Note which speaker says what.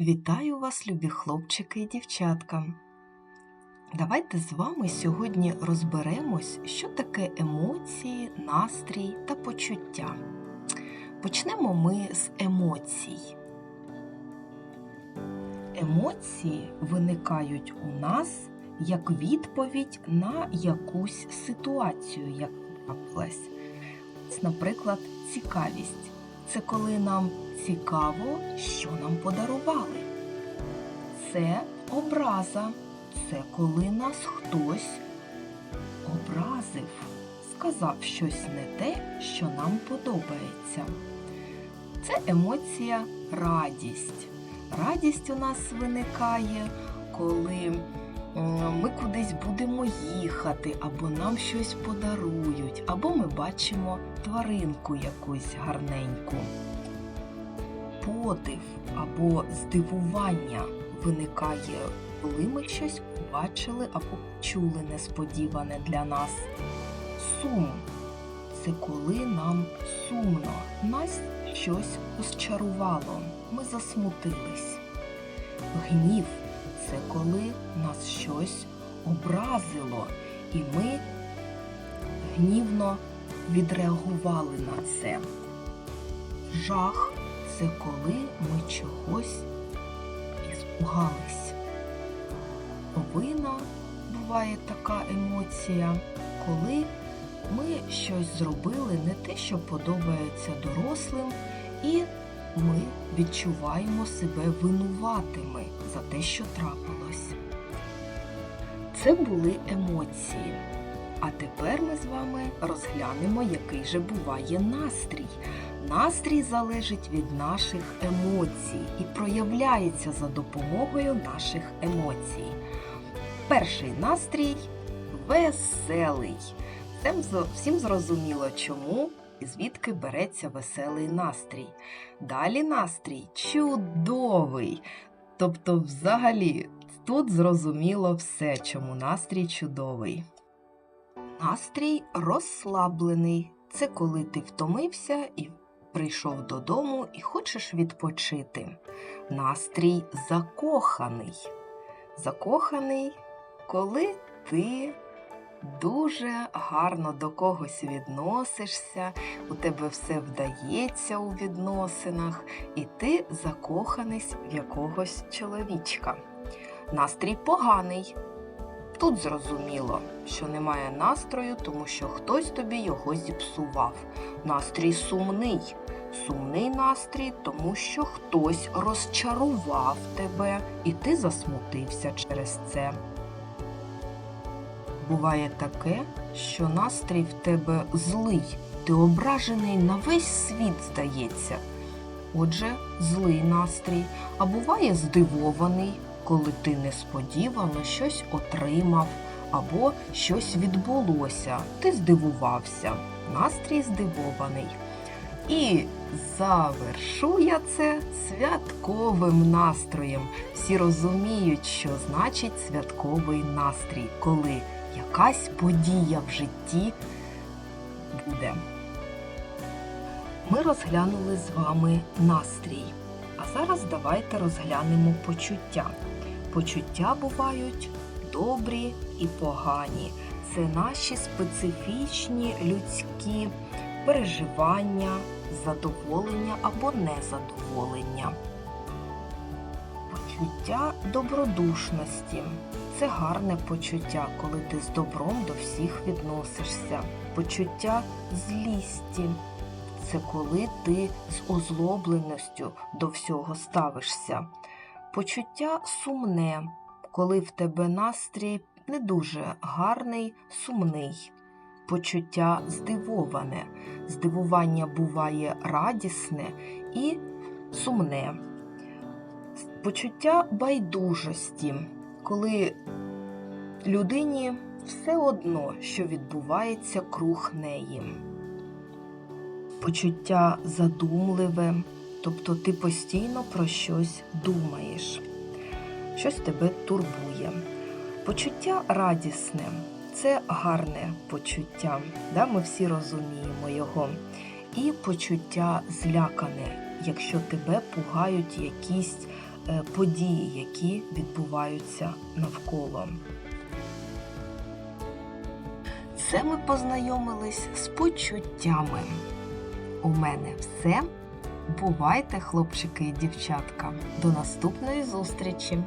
Speaker 1: Вітаю вас, любі хлопчики і дівчатка. Давайте з вами сьогодні розберемось, що таке емоції, настрій та почуття. Почнемо ми з емоцій. Емоції виникають у нас як відповідь на якусь ситуацію, як трапилась. Наприклад, цікавість. Це коли нам цікаво, що нам подарували. Це образа. Це коли нас хтось образив, сказав щось не те, що нам подобається. Це емоція радість. Радість у нас виникає, коли ми кудись будемо їхати, або нам щось подарують, або ми бачимо тваринку якусь гарненьку. Подив або здивування виникає, коли ми щось побачили або почули несподіване для нас. Сум це коли нам сумно, нас щось розчарувало, ми засмутились. Гнів це коли нас щось образило, і ми гнівно відреагували на це. Жах це коли ми чогось іспугались. Вина буває така емоція, коли ми щось зробили не те, що подобається дорослим, і ми відчуваємо себе винуватими за те, що трапилось. Це були емоції. А тепер ми з вами розглянемо, який же буває настрій. Настрій залежить від наших емоцій і проявляється за допомогою наших емоцій. Перший настрій веселий. Всім зрозуміло, чому звідки береться веселий настрій. Далі настрій чудовий. Тобто, взагалі, тут зрозуміло все, чому настрій чудовий. Настрій розслаблений. Це коли ти втомився і прийшов додому і хочеш відпочити. Настрій закоханий. Закоханий, коли ти дуже гарно до когось відносишся, у тебе все вдається у відносинах, і ти закоханий в якогось чоловічка. Настрій поганий. Тут зрозуміло, що немає настрою, тому що хтось тобі його зіпсував. Настрій сумний. Сумний настрій, тому що хтось розчарував тебе, і ти засмутився через це. Буває таке, що настрій в тебе злий, ти ображений на весь світ, здається. Отже, злий настрій, а буває здивований, коли ти несподівано щось отримав або щось відбулося. Ти здивувався. Настрій здивований. І завершу я це святковим настроєм. Всі розуміють, що значить святковий настрій, коли якась подія в житті буде. Ми розглянули з вами настрій. А зараз давайте розглянемо почуття. Почуття бувають добрі і погані. Це наші специфічні людські переживання, задоволення або незадоволення. Почуття добродушності це гарне почуття, коли ти з добром до всіх відносишся. Почуття злісті це коли ти з озлобленістю до всього ставишся. Почуття сумне, коли в тебе настрій не дуже гарний, сумний. Почуття здивоване. Здивування буває радісне і сумне. Почуття байдужості, коли людині все одно, що відбувається круг неї. Почуття задумливе, тобто ти постійно про щось думаєш, щось тебе турбує. Почуття радісне це гарне почуття, да? ми всі розуміємо його. І почуття злякане, якщо тебе пугають якісь події, які відбуваються навколо. Це ми познайомились з почуттями. У мене все. Бувайте, хлопчики і дівчатка. До наступної зустрічі!